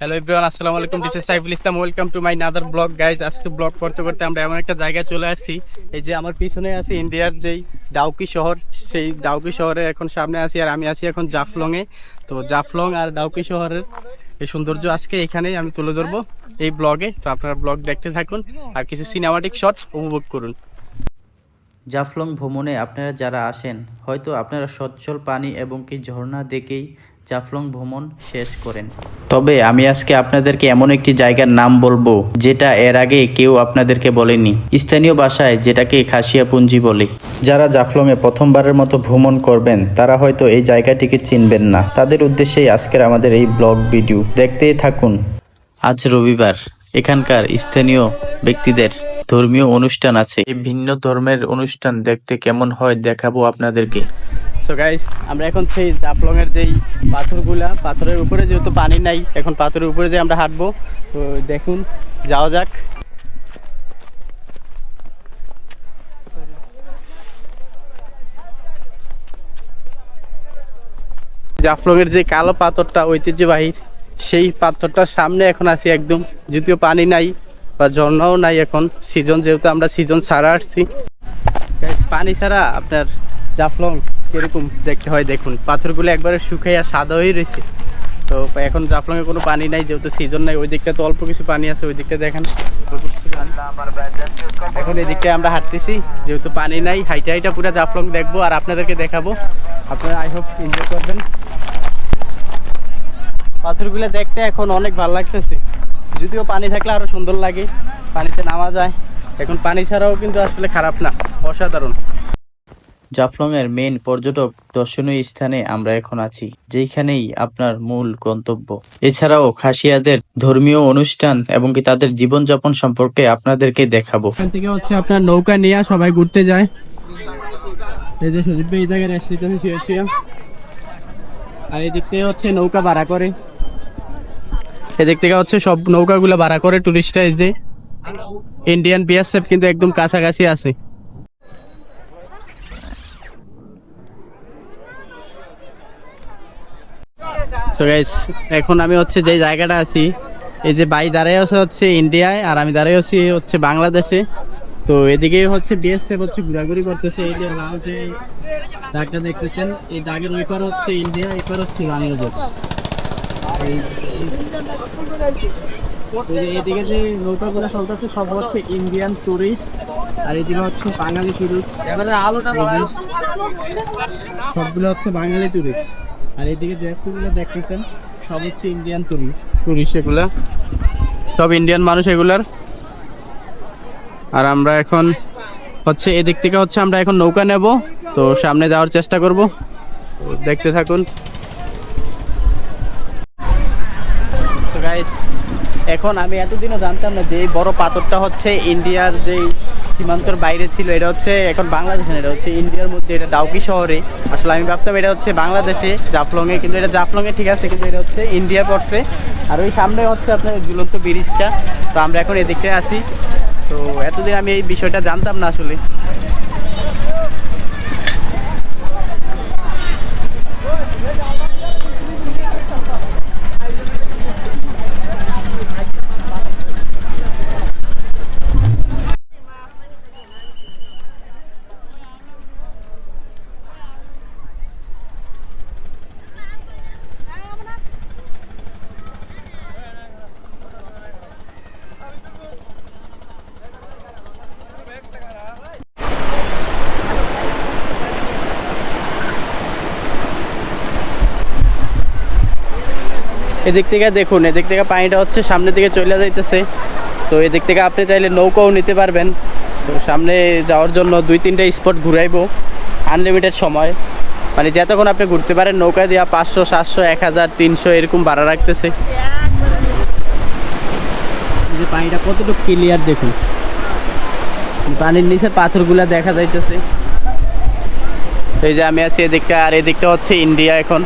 Hello everyone আসসালামু আলাইকুম। This is Saiful Islam welcome to my another blog guys আজকে blog করতে করতে আমরা এমন একটা জায়গায় চলে আসছি। এই যে আমার পিছনে আছে ইন্ডিয়ার যেই ডাউকি শহর, সেই ডাউকি শহরে এখন সামনে আছি আর আমি আছি এখন জাফলং এ তো জাফলং আর ডাউকি শহরের এই সৌন্দর্য আজকে এখানেই আমি তুলে ধরবো এই ব্লগে তো আপনারা ব্লগ দেখতে থাকুন আর কিছু সিনেমাটিক শট উপভোগ করুন। জাফলং ভ্রমণে আপনারা যারা আসেন, হয়তো আপনারা সচ্ছল পানি এবং কি ঝর্ণা দেখেই জাফলং ভ্রমণ শেষ করেন। তবে আমি আজকে আপনাদেরকে এমন একটি জায়গার নাম বলব, যেটা এর আগে কেউ আপনাদেরকে বলেনি। স্থানীয় ভাষায় যেটাকে খাসিয়াপুঞ্জি বলে। যারা জাফলংয়ে প্রথমবারের মতো ভ্রমণ করবেন, তারা হয়তো এই জায়গাটিকে চিনবেন না। তাদের উদ্দেশ্যেই আজকের আমাদের এই ব্লগ ভিডিও। দেখতেই থাকুন। আজ রবিবার। এখানকার স্থানীয় ব্যক্তিদের ধর্মীয় অনুষ্ঠান আছে। এই ভিন্ন ধর্মের অনুষ্ঠান দেখতে কেমন হয় দেখাবো আপনাদেরকে। সো গাইস আমরা এখন সেই জাফলং এর যেই পাথরগুলা, পাথরের উপরে যেহেতু পানি নাই, এখন পাথরের উপরে যে আমরা হাঁটবো। তো দেখুন, যাওয়া যাক। জাফলং এর যে কালো পাথরটা ঐতিহ্যবাহী, সেই পাথরটার সামনে এখন আছি একদম। যদিও পানি নাই বা ঝর্ণাও নাই এখন সিজন যেহেতু আমরা সিজন ছাড়া আসছি। পানি ছাড়া আপনার জাফলং কীরকম দেখতে হয় দেখুন। পাথরগুলো একবারে শুকাইয়া সাদা হয়ে রয়েছে তো এখন জাফলংয়ে কোনো পানি নাই, যেহেতু সিজন নাই ওই দিকটা তো অল্প কিছু পানি আছে ওই দিকটা দেখেন। এখন এই আমরা হাঁটতেছি, যেহেতু পানি নাই, হাইটা হাইটা পুরো জাফলং দেখব আর আপনাদেরকে দেখাবো। আপনারা আই হোপ এনজয় করবেন। পাথরগুলো দেখতে এখন অনেক ভালো লাগতেছে। যদিও পানি থাকলে আরও সুন্দর লাগে, পানিতে নামা যায়। এখন পানি ছাড়াও কিন্তু আসলে খারাপ না, অসাধারণ। জাফলং এর মেইন পর্যটক দর্শনীয় স্থানে আমরা এখন আছি যেখানেই আপনার মূল গন্তব্য। এছাড়াও খাসিয়াদের ধর্মীয় অনুষ্ঠান এবং কি তাদের জীবনযাপন সম্পর্কে আপনাদেরকে দেখাবো। এখান থেকে হচ্ছে আপনার নৌকা নিয়ে সবাই ঘুরতে যায়। এই যে ভাই এই জায়গায় আর এদিক থেকে হচ্ছে নৌকা ভাড়া করে। এদিক থেকে হচ্ছে সব নৌকাগুলো ভাড়া করে টুরিস্টরা এই যে ইন্ডিয়ান বিএসএফ কিন্তু একদম কাছাকাছি আছে। সো গাইস এখন আমি হচ্ছে যে জায়গাটা আছি এই যে ভাই দাঁড়ায় আছে হচ্ছে ইন্ডিয়ায় আর আমি দাঁড়াই আছি হচ্ছে বাংলাদেশে। তো এদিকে হচ্ছে বিএসএফ হচ্ছে ঘোরাঘুরি করতেছে এই যে লাল যে দাগটা দেখতেছেন এই দাগের ওই পার হচ্ছে ইন্ডিয়া এই পার হচ্ছে বাংলাদেশ। এদিকে যে নৌকাগুলো চলতেছে সব হচ্ছে ইন্ডিয়ান টুরিস্ট আর এদিকে হচ্ছে বাঙালি টুরিস্ট সবগুলো হচ্ছে বাঙালি টুরিস্ট আর এদিকে যে একটুগুলো দেখতেছেন, সব হচ্ছে ইন্ডিয়ান টুরিস্ট এগুলা? সব ইন্ডিয়ান মানুষ এগুলার? আর আমরা এখন হচ্ছে, এদিক থেকে হচ্ছে আমরা এখন নৌকা নেব, তো সামনে যাওয়ার চেষ্টা করব। দেখতে থাকুন। এখন আমি এতদিনও জানতাম না যে এই বড় পাথরটা হচ্ছে ইন্ডিয়ার যেই সীমান্তর বাইরে ছিল, এটা হচ্ছে এখন বাংলাদেশে এটা হচ্ছে ইন্ডিয়ার মধ্যে, এটা ডাউকি শহরে। আসলে আমি ভাবতাম এটা হচ্ছে বাংলাদেশে, জাফলংয়ে, কিন্তু এটা জাফলংয়ে ঠিক আছে, কিন্তু এটা হচ্ছে ইন্ডিয়া পড়ছে। আর ওই সামনে হচ্ছে আপনার ঝুলন্ত ব্রিজটা, তো আমরা এখন এদিকে আসি তো এতদিন আমি এই বিষয়টা জানতাম না আসলে। এদিক থেকে দেখুন, এদিক থেকে পানিটা হচ্ছে সামনের দিকে চলে যাইতেছে। তো এদিক থেকে আপনি চাইলে নৌকাও নিতে পারবেন। তো সামনে যাওয়ার জন্য দুই তিনটা স্পট ঘুরাইবো, আনলিমিটেড সময়। মানে যতক্ষণ আপনি ঘুরতে পারেন, নৌকা দিয়া পাঁচশো, সাতশো, এক হাজার, তিনশো এরকম ভাড়া রাখতেছে। যে পানিটা কতটুকু ক্লিয়ার দেখুন। পানির নিচে পাথরগুলা দেখা যাইতেছে। এই যে আমি আছি এদিকটা, আর এদিকটা হচ্ছে ইন্ডিয়া এখন।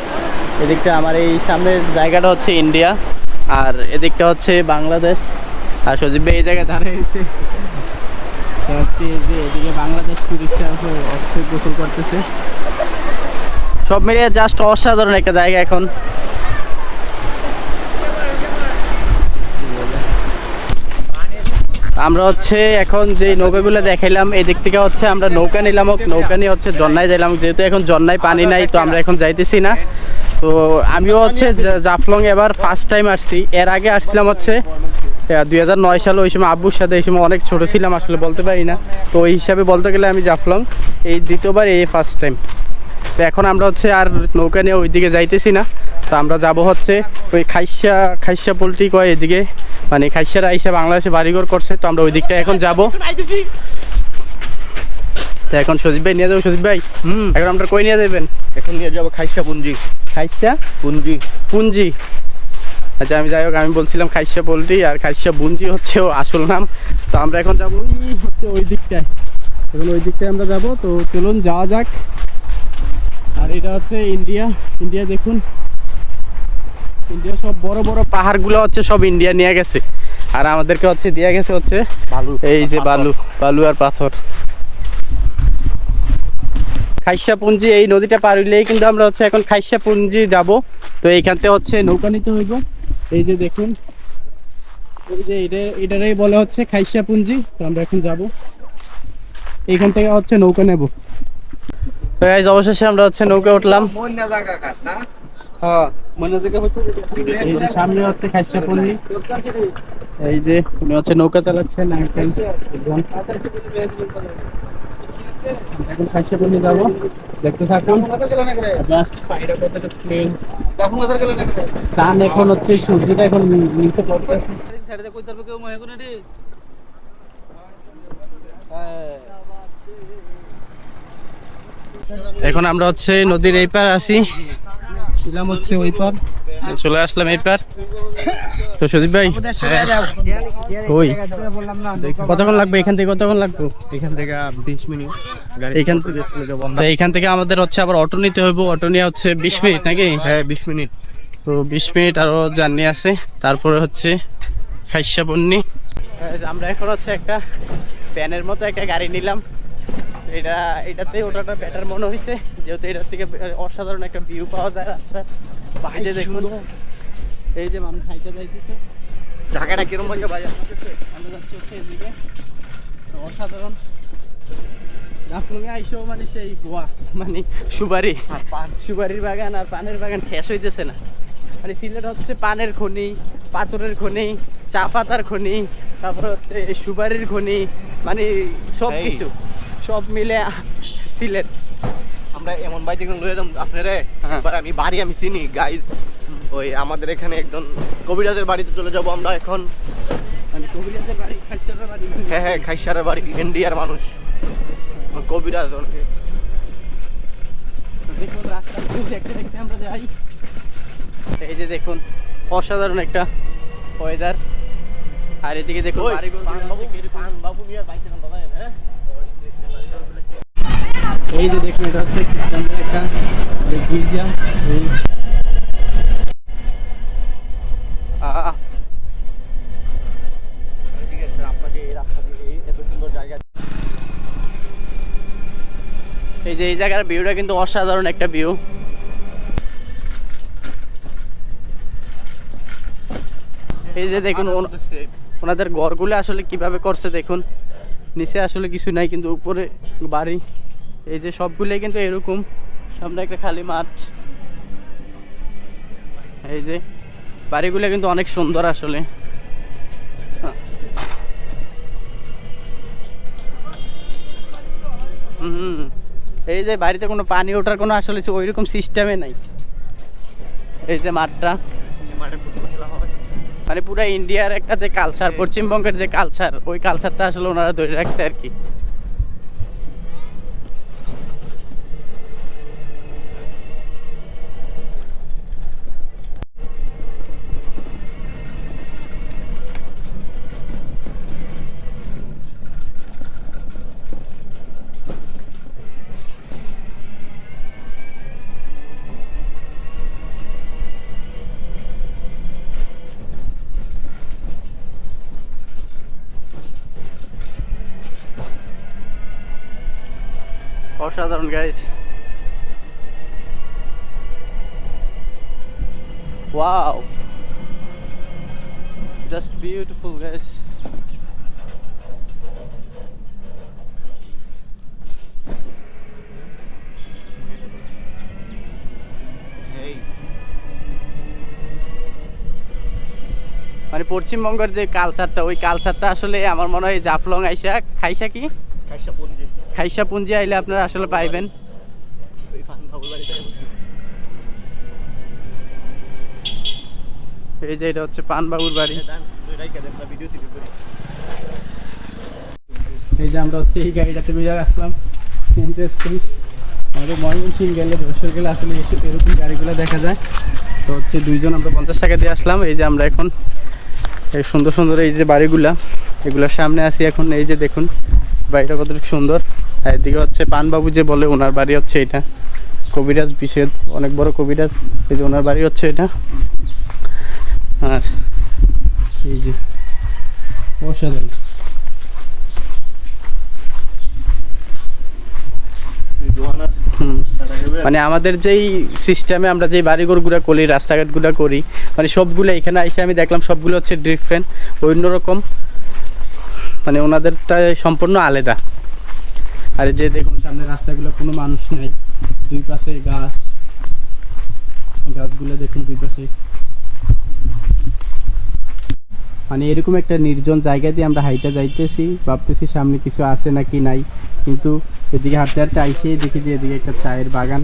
এদিকটা আমার এই সামনের জায়গাটা হচ্ছে ইন্ডিয়া, আর এদিকটা হচ্ছে বাংলাদেশ। আর সজীব এই জায়গায় দাঁড়িয়ে এসে আজকে যে এদিকে বাংলাদেশ টুরিস্টরা হচ্ছে গোসল করতেছে। সব মিলিয়ে জাস্ট অসাধারণ একটা জায়গা এখন। আমরা হচ্ছে এখন যে নৌকাগুলো দেখাইলাম, এদিক থেকে হচ্ছে আমরা নৌকা নিলাম নৌকা নিয়ে হচ্ছে জন্নায় যাইলাম। যেহেতু এখন জন্নায় পানি নাই, তো আমরা এখন যাইতেছি না। তো আমিও হচ্ছে জাফলং এবার ফার্স্ট টাইম আসছি। এর আগে আসছিলাম হচ্ছে দুই হাজার নয় সালে ওই সময় আব্বুর সাথে, এই সময় অনেক ছোট ছিলাম, আসলে বলতে পারি না। তো ওই হিসাবে বলতে গেলে আমি জাফলং, এই দ্বিতীয়বার এই ফার্স্ট টাইম তো এখন আমরা হচ্ছে আর নৌকা নিয়ে ওইদিকে যাইতেছি না। তো আমরা যাব হচ্ছে ওই খাইসা খাইসা পোলট্রি কয় এদিকে মানে খাইসারা আইসা বাংলাদেশে বাড়িঘর করছে, তো আমরা ওই দিকটা এখন যাব। তো এখন সজীব ভাই নিয়ে যাব সজীব ভাই। হুম। এখন আমরা কই নিয়ে যাবেন? এখন নিয়ে যাব খাইসা পুঞ্জি। খাইসা? পুঞ্জি। পুঞ্জি। আচ্ছা আমি যাই হোক আমি বলছিলাম খাইসা পোলট্রি আর খাইসা বুঞ্জি হচ্ছে ও আসল নাম। তো আমরা এখন যাব ওই হচ্ছে ওই দিকটায়। এখন ওই দিকটায় আমরা যাব তো চলুন যাওয়া যাক। আর এটা হচ্ছে ইন্ডিয়া। ইন্ডিয়া দেখুন। ইন্ডিয়া সব বড় বড় পাহাড়গুলো হচ্ছে সব ইন্ডিয়া নিয়ে গেছে। আর আমাদেরকে হচ্ছে দিয়ে গেছে হচ্ছে বালু। এই যে বালু বালু আর পাথর। খাইসা পুঞ্জি এই নদীটা পার হইলেই কিন্তু আমরা হচ্ছে এখন খাইসা পুঞ্জি যাব। তো এইখান থেকে হচ্ছে নৌকা নিতে হইব। এই যে দেখুন, এই যে এটা বলে হচ্ছে খাইসা পুঞ্জি তো আমরা এখন যাব। এইখান থেকে হচ্ছে নৌকা নেব। তো গাইজ অবশেষে আমরা হচ্ছে নৌকা উঠলাম। সামনে হচ্ছে খাইসা পুঞ্জি এই যে উনি হচ্ছে নৌকা চালাচ্ছেন। এখন খাইছে পুঞ্জি যাব। দেখতে থাকুন। জাস্ট কত প্লেন এখন হচ্ছে সূর্যটা এখন নিচে পড়তেছে। এখন আমরা হচ্ছে নদীর এই পার আছি। ছিলাম হচ্ছে ওই পার। চলে আসলাম এই পার। তো সুদীপ ভাই ওই কতক্ষণ লাগবে? এখান থেকে কতক্ষণ লাগবে? এখান থেকে বিশ মিনিট। এখান থেকে তো এখান থেকে আমাদের হচ্ছে আবার অটো নিতে হইব। অটো নিয়ে হচ্ছে বিশ মিনিট নাকি? হ্যাঁ বিশ মিনিট। তো বিশ মিনিট আরও জার্নি আছে। তারপরে হচ্ছে খাইসাবন্নি আমরা এখন হচ্ছে একটা প্যানের মতো একটা গাড়ি নিলাম। এটা এটাতে ওটাটা বেটার মনে হয়েছে যেহেতু এটার থেকে অসাধারণ একটা ভিউ পাওয়া যায় রাস্তার বাইরে দেখুন। এই যে মানুষ হাইটা যাইতেছে। ঢাকাটা কিরম বলছে বাজার আমরা যাচ্ছি হচ্ছে এদিকে। অসাধারণ। জাফলংয়ে আইসেও মানে সেই গোয়া মানে সুপারি। পান। সুপারির বাগান আর পানের বাগান শেষ হইতেছে না। মানে সিলেট হচ্ছে পানের খনি পাথরের খনি চা পাতার খনি তারপরে হচ্ছে এই সুপারির খনি মানে সব। কিছু সব মিলে সিলেট। আমরা এমন বাড়িতে কিন্তু লয়ে যাম আপনারে হ্যাঁ। এবার আমি বাড়ি আমি চিনি গাইজ ওই আমাদের এখানে একজন কবিরাজের বাড়িতে চলে যাব আমরা এখন। মানে বাড়ি বাড়ি হ্যাঁ হ্যাঁ খাইসারের বাড়ি ইন্ডিয়ার মানুষ। কবিরাজ ওনাকে। দেখুন রাস্তা দেখতে দেখতে আমরা যাই। এই যে দেখুন অসাধারণ একটা ওয়েদার আর এদিকে দেখুন বাবু, বাবু মিয়া বাইতে হ্যাঁ? এই যে দেখুন এটা হচ্ছে খ্রিস্টানদের একটা যে গির্জা। এই এই যে এই জায়গার ভিউটা কিন্তু অসাধারণ একটা ভিউ। এই যে দেখুন। ওনাদের ঘরগুলো আসলে কীভাবে করছে দেখুন। নিচে আসলে কিছু নাই কিন্তু উপরে বাড়ি। এই যে সবগুলোই কিন্তু এরকম। সামনে একটা খালি মাঠ। এই যে বাড়িগুলো কিন্তু অনেক সুন্দর আসলে। হুম এই যে বাড়িতে কোনো পানি ওঠার কোনো আসলে ওই রকম সিস্টেমে নাই। এই যে মাঠটা। মানে পুরো ইন্ডিয়ার একটা যে কালচার পশ্চিমবঙ্গের যে কালচার ওই কালচারটা আসলে ওনারা ধরে রাখছে আর কি। অসাধারণ guys wow just beautiful guys মানে পশ্চিমবঙ্গের যে কালচারটা ওই কালচারটা আসলে আমার মনে হয় জাফলং আইসা, খাইসা কি? খাইসা খাইসা পুঞ্জি আইলে আপনারা আসলে পাইবেন। এই যে এটা হচ্ছে পানবাবুর বাড়ি। এই যে আমরা হচ্ছে এই গাড়িটাতে বুঝে আসলাম। ইন্টারেস্টিং আমাদের ময়মনসিং গেলে যশোর গেলে আসলে এরকম গাড়িগুলো দেখা যায়। তো হচ্ছে দুইজন আমরা পঞ্চাশ টাকা দিয়ে আসলাম। এই যে আমরা এখন এই সুন্দর সুন্দর এই যে বাড়িগুলা, এগুলোর সামনে আছি এখন। এই যে দেখুন, বাড়িটা কতটুকু সুন্দর। এদিকে হচ্ছে পানবাবু যে বলে, ওনার বাড়ি হচ্ছে এটা। কবিরাজ বিশেষ অনেক বড় কবিরাজ। এই যে ওনার বাড়ি হচ্ছে এটা। আর এই যে অসাধারণ। মানে আমাদের যেই সিস্টেমে আমরা যেই বাড়িঘরগুলো করি, রাস্তাঘাটগুলো করি মানে সবগুলো এখানে এসে আমি দেখলাম সবগুলো হচ্ছে ডিফারেন্ট অন্যরকম। মানে ওনাদেরটা সম্পূর্ণ আলাদা। আর যে দেখুন, সামনে রাস্তাগুলো কোনো মানুষ নেই। দুই পাশে গাছ। গাছগুলো দেখুন দুই পাশে মানে এরকম একটা নির্জন জায়গা দিয়ে আমরা হাইটা যাইতেছি, ভাবতেছি সামনে কিছু আছে নাকি নাই। কিন্তু এদিকে হাঁটতে হাঁটতে আইসে দেখি যে এদিকে একটা চায়ের বাগান।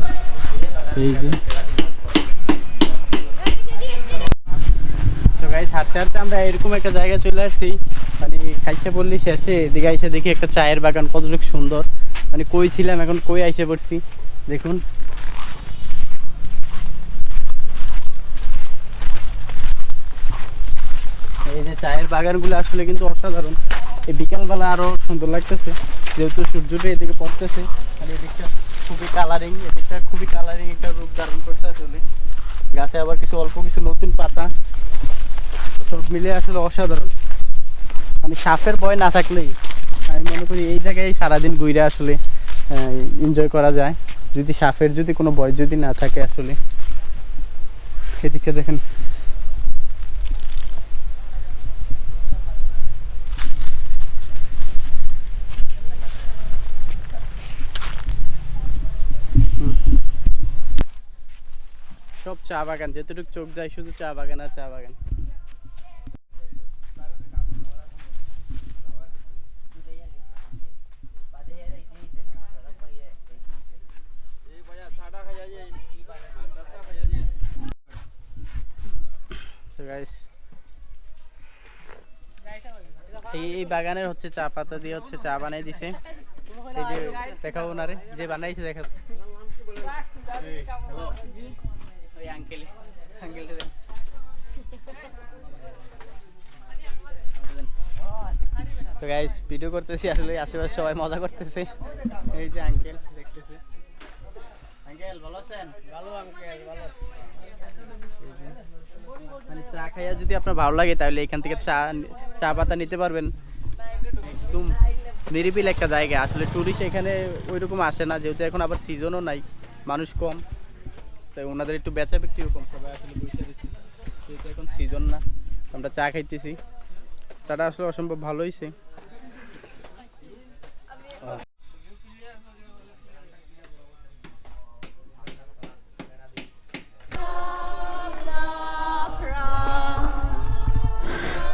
এই যে। হাঁটতে হাঁটতে আমরা এরকম একটা জায়গায় চলে আসছি। মানে খাইছে বললি শেষে, এদিকে আইসে দেখি একটা চায়ের বাগান, কতটুকু সুন্দর। মানে কই ছিলাম এখন কই আইসে পড়ছি? দেখুন। এই যে চায়ের বাগানগুলো আসলে কিন্তু অসাধারণ। এই বিকালবেলা আরও সুন্দর লাগতেছে, যেহেতু সূর্যটা এদিকে পড়তেছে আর এদিকটা খুবই কালারিং এদিকটা খুবই কালারিং একটা রূপ ধারণ করছে আসলে। গাছে আবার কিছু অল্প কিছু নতুন পাতা, সব মিলে আসলে অসাধারণ। মানে সাপের ভয় না থাকলেই আমি মনে করি এই জায়গায় সারাদিন ঘুরে আসলে এনজয় করা যায়। যদি সাপের যদি কোনো ভয় যদি না থাকে আসলে। সেদিকে দেখেন। সব চা বাগান, যেতটুকু চোখ যায় শুধু চা বাগান আর চা বাগান So guys, এই এই বাগানের হচ্ছে চা পাতা দিয়ে হচ্ছে চা বানাই দিছে। এই যে দেখাবো ওনারে, যে বানাইছে দেখাবো তো গাইস ভিডিও করতেছি, আসলে আশেপাশে সবাই মজা করতেছে। এই যে আঙ্কেল দেখতেছে। আঙ্কেল ভালো আছেন? ভালো আঙ্কেল ভালো। মানে চা খাইয়া যদি আপনার ভালো লাগে, তাহলে এখান থেকে চা চা পাতা নিতে পারবেন। একদম নিরিবিল একটা জায়গা আসলে টুরিস্ট এখানে ওইরকম আসে না, যেহেতু এখন আবার সিজনও নাই, মানুষ কম। তাই ওনাদের একটু বেচা বিক্রিও কম, সবাই আসলে বসে দিচ্ছি যেহেতু এখন সিজন না, আমরা চা খাইতেছি। চাটা আসলে অসম্ভব ভালো হয়েছে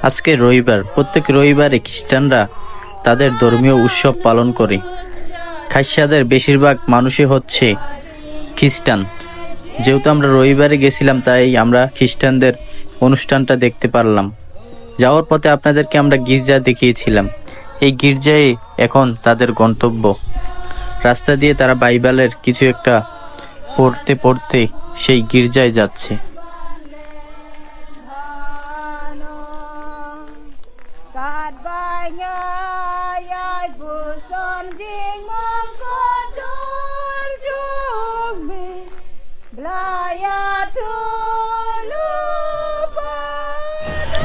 আজকে রবিবার, প্রত্যেক রবিবারে খ্রিস্টানরা তাদের ধর্মীয় উৎসব পালন করে। খাইসাদের বেশিরভাগ মানুষই হচ্ছে খ্রিস্টান। যেহেতু আমরা রবিবারে গেছিলাম, তাই আমরা খ্রিস্টানদের অনুষ্ঠানটা দেখতে পারলাম। যাওয়ার পথে আপনাদেরকে আমরা গির্জা দেখিয়েছিলাম। এই গির্জায় এখন তাদের গন্তব্য। রাস্তা দিয়ে তারা বাইবেলের কিছু একটা পড়তে পড়তে সেই গির্জায় যাচ্ছে।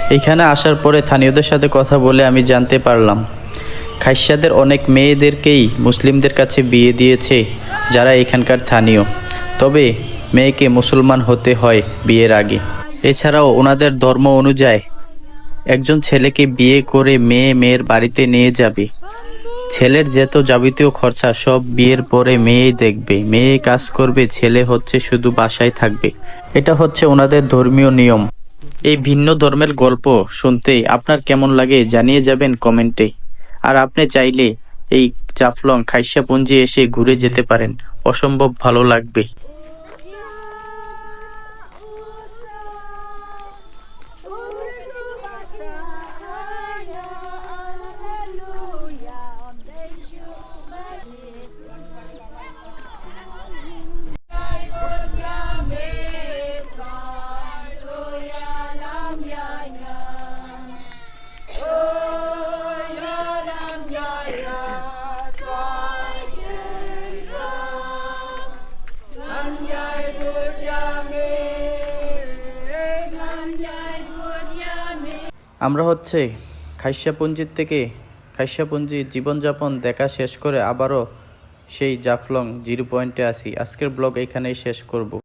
এখানে আসার পরে স্থানীয়দের সাথে কথা বলে আমি জানতে পারলাম। খাইসাদের অনেক মেয়েদেরকেই মুসলিমদের কাছে বিয়ে দিয়েছে, যারা এখানকার স্থানীয়। তবে মেয়েকে মুসলমান হতে হয় বিয়ের আগে। এছাড়াও ওনাদের ধর্ম অনুযায়ী একজন ছেলেকে বিয়ে করে মেয়ে মেয়ের বাড়িতে নিয়ে যাবে। ছেলের যত যাবতীয় খরচা সব বিয়ের পরে মেয়েই দেখবে। মেয়ে কাজ করবে, ছেলে হচ্ছে শুধু বাসায় থাকবে। এটা হচ্ছে ওনাদের ধর্মীয় নিয়ম। এই ভিন্ন ধর্মের গল্প শুনতে আপনার কেমন লাগে জানিয়ে যাবেন কমেন্টে। আর আপনি চাইলে এই জাফলং খাইসাপুঞ্জি এসে ঘুরে যেতে পারেন। অসম্ভব ভালো লাগবে। আমরা হচ্ছে খাইসাপুঞ্জির থেকে খাইসাপুঞ্জির জীবনযাপন দেখা শেষ করে আবারও সেই জাফলং জিরো পয়েন্টে আসি। আজকের ব্লগ এখানেই শেষ করব।